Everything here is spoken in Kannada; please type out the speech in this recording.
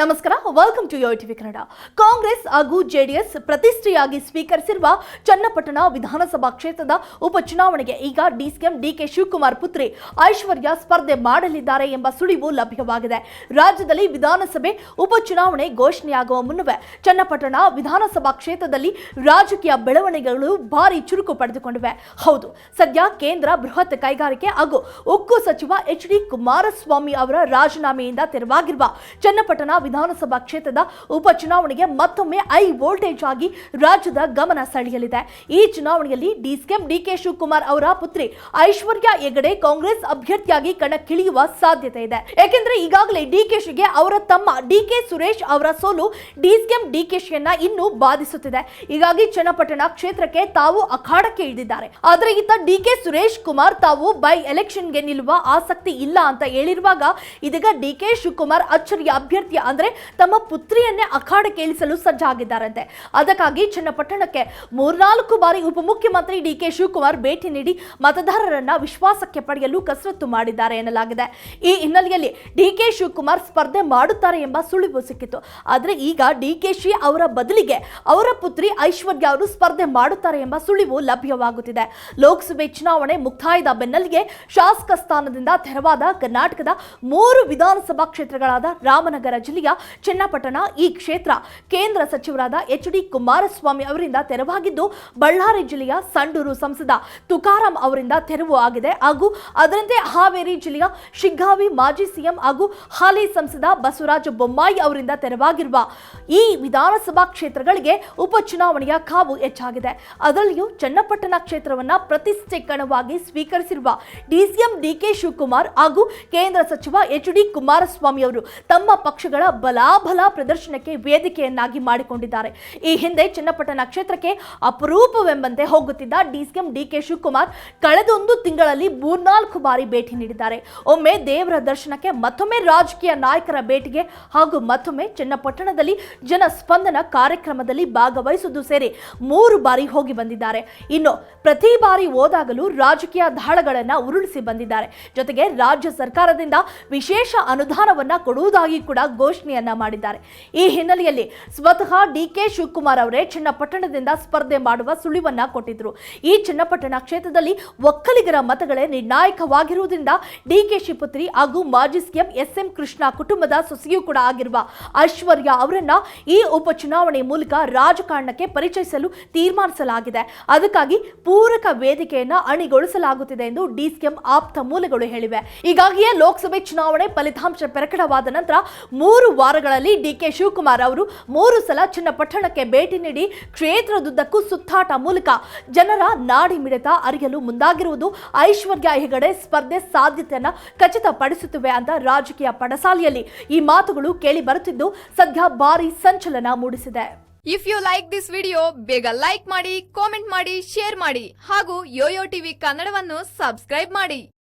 ನಮಸ್ಕಾರ welcome to TV Kannada Congress ಹಾಗೂ ಜೆಡಿಎಸ್ ಪ್ರತಿಷ್ಠೆಯಾಗಿ ಸ್ವೀಕರಿಸಿರುವ ಚನ್ನಪಟ್ಟಣ ವಿಧಾನಸಭಾ ಕ್ಷೇತ್ರದ ಉಪಚುನಾವಣೆಗೆ ಈಗ ಡಿಸಿಎಂ ಡಿಕೆ ಶಿವಕುಮಾರ್ ಪುತ್ರಿ ಐಶ್ವರ್ಯ ಸ್ಪರ್ಧೆ ಮಾಡಲಿದ್ದಾರೆ ಎಂಬ ಸುಳಿವು ಲಭ್ಯವಾಗಿದೆ. ರಾಜ್ಯದಲ್ಲಿ ವಿಧಾನಸಭೆ ಉಪಚುನಾವಣೆ ಘೋಷಣೆಯಾಗುವ ಮುನ್ನವೇ ಚನ್ನಪಟ್ಟಣ ವಿಧಾನಸಭಾ ಕ್ಷೇತ್ರದಲ್ಲಿ ರಾಜಕೀಯ ಬೆಳವಣಿಗೆಗಳು ಭಾರಿ ಚುರುಕು ಪಡೆದುಕೊಂಡಿವೆ. ಹೌದು, ಸದ್ಯ ಕೇಂದ್ರ ಬೃಹತ್ ಕೈಗಾರಿಕೆ ಹಾಗೂ ಉಕ್ಕು ಸಚಿವ ಎಚ್ ಡಿ ಕುಮಾರಸ್ವಾಮಿ ಅವರ ರಾಜೀನಾಮೆಯಿಂದ ತೆರವಾಗಿರುವ ಚನ್ನಪಟ್ಟಣ ವಿಧಾನಸಭಾ ಕ್ಷೇತ್ರದ ಉಪಚುನಾವಣೆಗೆ ಮತ್ತೊಮ್ಮೆ ಐ ವೋಲ್ಟೇಜ್ ಆಗಿ ರಾಜ್ಯದ ಗಮನ ಸೆಳೆಯಲಿದೆ. ಈ ಚುನಾವಣೆಯಲ್ಲಿ ಡಿಸಿಎಂ ಡಿಕೆ ಶಿವಕುಮಾರ್ ಅವರ ಪುತ್ರಿ ಐಶ್ವರ್ಯ ಹೆಗಡೆ ಕಾಂಗ್ರೆಸ್ ಅಭ್ಯರ್ಥಿಯಾಗಿ ಕಣಕ್ಕಿಳಿಯುವ ಸಾಧ್ಯತೆ ಇದೆ. ಯಾಕೆಂದ್ರೆ ಈಗಾಗಲೇ ಡಿಕೆಶಿಗೆ ಅವರ ತಮ್ಮ ಡಿಕೆ ಸುರೇಶ್ ಅವರ ಸೋಲು ಡಿಸಿಎಂ ಡಿಕೆಶಿಯನ್ನ ಇನ್ನೂ ಬಾಧಿಸುತ್ತಿದೆ. ಹೀಗಾಗಿ ಚನ್ನಪಟ್ಟಣ ಕ್ಷೇತ್ರಕ್ಕೆ ತಾವು ಅಖಾಡಕ್ಕೆ ಇಳಿದಿದ್ದಾರೆ. ಆದರೆ ಇತ್ತ ಡಿಕೆ ಸುರೇಶ್ ಕುಮಾರ್ ತಾವು ಬೈ ಎಲೆಕ್ಷನ್ಗೆ ನಿಲ್ಲುವ ಆಸಕ್ತಿ ಇಲ್ಲ ಅಂತ ಹೇಳಿರುವಾಗ ಇದೀಗ ಡಿಕೆ ಶಿವಕುಮಾರ್ ಅಚ್ಚರಿಯ ಅಭ್ಯರ್ಥಿ ಅಂದ್ರೆ ತಮ್ಮ ಪುತ್ರಿಯನ್ನೇ ಅಖಾಡಕ್ಕೆ ಕೇಳಿಸಲು ಸಜ್ಜಾಗಿದ್ದಾರಂತೆ. ಅದಕ್ಕಾಗಿ ಚನ್ನಪಟ್ಟಣಕ್ಕೆ ಮೂರ್ನಾಲ್ಕು ಬಾರಿ ಉಪಮುಖ್ಯಮಂತ್ರಿ ಡಿ ಕೆ ಶಿವಕುಮಾರ್ ಭೇಟಿ ನೀಡಿ ಮತದಾರರನ್ನ ವಿಶ್ವಾಸಕ್ಕೆ ಪಡೆಯಲು ಕಸರತ್ತು ಮಾಡಿದ್ದಾರೆ ಎನ್ನಲಾಗಿದೆ. ಈ ಹಿನ್ನೆಲೆಯಲ್ಲಿ ಡಿ ಕೆ ಶಿವಕುಮಾರ್ ಸ್ಪರ್ಧೆ ಮಾಡುತ್ತಾರೆ ಎಂಬ ಸುಳಿವು ಸಿಕ್ಕಿತು. ಆದರೆ ಈಗ ಡಿ ಕೆ ಶಿ ಅವರ ಬದಲಿಗೆ ಅವರ ಪುತ್ರಿ ಐಶ್ವರ್ಯ ಅವರು ಸ್ಪರ್ಧೆ ಮಾಡುತ್ತಾರೆ ಎಂಬ ಸುಳಿವು ಲಭ್ಯವಾಗುತ್ತಿದೆ. ಲೋಕಸಭೆ ಚುನಾವಣೆ ಮುಕ್ತಾಯದ ಬೆನ್ನಲ್ಲಿಗೆ ಶಾಸಕ ಸ್ಥಾನದಿಂದ ತೆರವಾದ ಕರ್ನಾಟಕದ ಮೂರು ವಿಧಾನಸಭಾ ಕ್ಷೇತ್ರಗಳಾದ ರಾಮನಗರ ಜಿಲ್ಲೆಯ ಚನ್ನಪಟ್ಟಣ, ಈ ಕ್ಷೇತ್ರ ಕೇಂದ್ರ ಸಚಿವರಾದ ಎಚ್ ಡಿ ಕುಮಾರಸ್ವಾಮಿ ಅವರಿಂದ ತೆರವಾಗಿದ್ದು, ಬಳ್ಳಾರಿ ಜಿಲ್ಲೆಯ ಸಂಡೂರು ಸಂಸದ ತುಕಾರಾಂ ಅವರಿಂದ ತೆರವು ಆಗಿದೆ. ಹಾಗೂ ಅದರಂತೆ ಹಾವೇರಿ ಜಿಲ್ಲೆಯ ಶಿಗ್ಗಾವಿ ಮಾಜಿ ಸಿಎಂ ಹಾಗೂ ಹಾಲಿ ಸಂಸದ ಬಸವರಾಜ ಬೊಮ್ಮಾಯಿ ಅವರಿಂದ ತೆರವಾಗಿರುವ ಈ ವಿಧಾನಸಭಾ ಕ್ಷೇತ್ರಗಳಿಗೆ ಉಪಚುನಾವಣೆಯ ಕಾವು ಹೆಚ್ಚಾಗಿದೆ. ಅದರಲ್ಲಿಯೂ ಚನ್ನಪಟ್ಟಣ ಕ್ಷೇತ್ರವನ್ನ ಪ್ರತಿಷ್ಠೆ ಕಣವಾಗಿ ಸ್ವೀಕರಿಸಿರುವ ಡಿಸಿಎಂ ಡಿಕೆ ಶಿವಕುಮಾರ್ ಹಾಗೂ ಕೇಂದ್ರ ಸಚಿವ ಎಚ್ ಡಿ ಕುಮಾರಸ್ವಾಮಿ ಅವರು ತಮ್ಮ ಪಕ್ಷಗಳ ಬಲಾಬಲ ಪ್ರದರ್ಶನಕ್ಕೆ ವೇದಿಕೆಯನ್ನಾಗಿ ಮಾಡಿಕೊಂಡಿದ್ದಾರೆ. ಈ ಹಿಂದೆ ಚನ್ನಪಟ್ಟಣ ಕ್ಷೇತ್ರಕ್ಕೆ ಅಪರೂಪವೆಂಬಂತೆ ಹೋಗುತ್ತಿದ್ದ ಡಿಸಿಎಂ ಡಿಕೆ ಶಿವಕುಮಾರ್ ಕಳೆದೊಂದು ತಿಂಗಳಲ್ಲಿ ಮೂರ್ನಾಲ್ಕು ಬಾರಿ ಭೇಟಿ ನೀಡಿದ್ದಾರೆ. ಒಮ್ಮೆ ದೇವರ ದರ್ಶನಕ್ಕೆ ಮತ್ತೊಮ್ಮೆ ರಾಜಕೀಯ ನಾಯಕರ ಭೇಟಿಗೆ ಹಾಗೂ ಮತ್ತೊಮ್ಮೆ ಚನ್ನಪಟ್ಟಣದಲ್ಲಿ ಜನ ಸ್ಪಂದನ ಕಾರ್ಯಕ್ರಮದಲ್ಲಿ ಭಾಗವಹಿಸುವುದು ಸೇರಿ ಮೂರು ಬಾರಿ ಹೋಗಿ ಬಂದಿದ್ದಾರೆ. ಇನ್ನು ಪ್ರತಿ ಬಾರಿ ಹೋದಾಗಲೂ ರಾಜಕೀಯ ದಾಳಗಳನ್ನು ಉರುಳಿಸಿ ಬಂದಿದ್ದಾರೆ. ಜೊತೆಗೆ ರಾಜ್ಯ ಸರ್ಕಾರದಿಂದ ವಿಶೇಷ ಅನುದಾನವನ್ನ ಕೊಡುವುದಾಗಿ ಕೂಡ ಘೋಷಣೆಯನ್ನ ಮಾಡಿದ್ದಾರೆ. ಈ ಹಿನ್ನೆಲೆಯಲ್ಲಿ ಸ್ವತಃ ಡಿಕೆ ಶಿವಕುಮಾರ್ ಅವರೇ ಚನ್ನಪಟ್ಟಣದಿಂದ ಸ್ಪರ್ಧೆ ಮಾಡುವ ಸುಳಿವನ್ನ ಕೊಟ್ಟಿದ್ರು. ಈ ಚನ್ನಪಟ್ಟಣ ಕ್ಷೇತ್ರದಲ್ಲಿ ಒಕ್ಕಲಿಗರ ಮತಗಳೇ ನಿರ್ಣಾಯಕವಾಗಿರುವುದರಿಂದ ಡಿಕೆಶಿ ಪುತ್ರಿ ಹಾಗೂ ಮಾಜಿ ಸಿಎಂ ಎಸ್ ಎಂ ಕೃಷ್ಣ ಕುಟುಂಬದ ಸೊಸೆಯೂ ಕೂಡ ಆಗಿರುವ ಐಶ್ವರ್ಯ ಅವರನ್ನ ಈ ಉಪಚುನಾವಣೆ ಮೂಲಕ ರಾಜಕಾರಣಕ್ಕೆ ಪರಿಚಯಿಸಲು ತೀರ್ಮಾನಿಸಲಾಗಿದೆ. ಅದಕ್ಕಾಗಿ ಪೂರಕ ವೇದಿಕೆಯನ್ನ ಅಣಿಗೊಳಿಸಲಾಗುತ್ತಿದೆ ಎಂದು ಡಿಸಿಎಂ ಆಪ್ತ ಮೂಲಗಳು ಹೇಳಿವೆ. ಹೀಗಾಗಿಯೇ ಲೋಕಸಭೆ ಚುನಾವಣೆ ಫಲಿತಾಂಶ ಪ್ರಕಟವಾದ ನಂತರ ಮೂರು ವಾರಗಳಲ್ಲಿ ಡಿಕೆ ಶಿವಕುಮಾರ್ ಅವರು ಮೂರು ಸಲ ಚಿನ್ನಪಟ್ಟಣಕ್ಕೆ ಭೇಟಿ ನೀಡಿ ಕ್ಷೇತ್ರದುದ್ದಕ್ಕೂ ಸುತ್ತಾಟ ಮೂಲಕ ಜನರ ನಾಡಿ ಮಿಡಿತ ಅರಿಯಲು ಮುಂದಾಗಿರುವುದು ಐಶ್ವರ್ಯ ಹೆಗಡೆ ಸ್ಪರ್ಧೆ ಸಾಧ್ಯತೆಯನ್ನು ಖಚಿತಪಡಿಸುತ್ತಿವೆ ಅಂತ ರಾಜಕೀಯ ಪಡಸಾಲಿಯಲ್ಲಿ ಈ ಮಾತುಗಳು ಕೇಳಿ ಬರುತ್ತಿದ್ದು ಸದ್ಯ ಭಾರಿ ಸಂಚಲನ ಮೂಡಿಸಿದೆ. If you like this video ಬೇಗ ಲೈಕ್ ಮಾಡಿ ಕಾಮೆಂಟ್ ಮಾಡಿ ಶೇರ್ ಮಾಡಿ ಹಾಗೂ ಯೋಯೋ ಟಿವಿ ಕನ್ನಡವನ್ನು ಸಬ್ಸ್ಕ್ರೈಬ್ ಮಾಡಿ.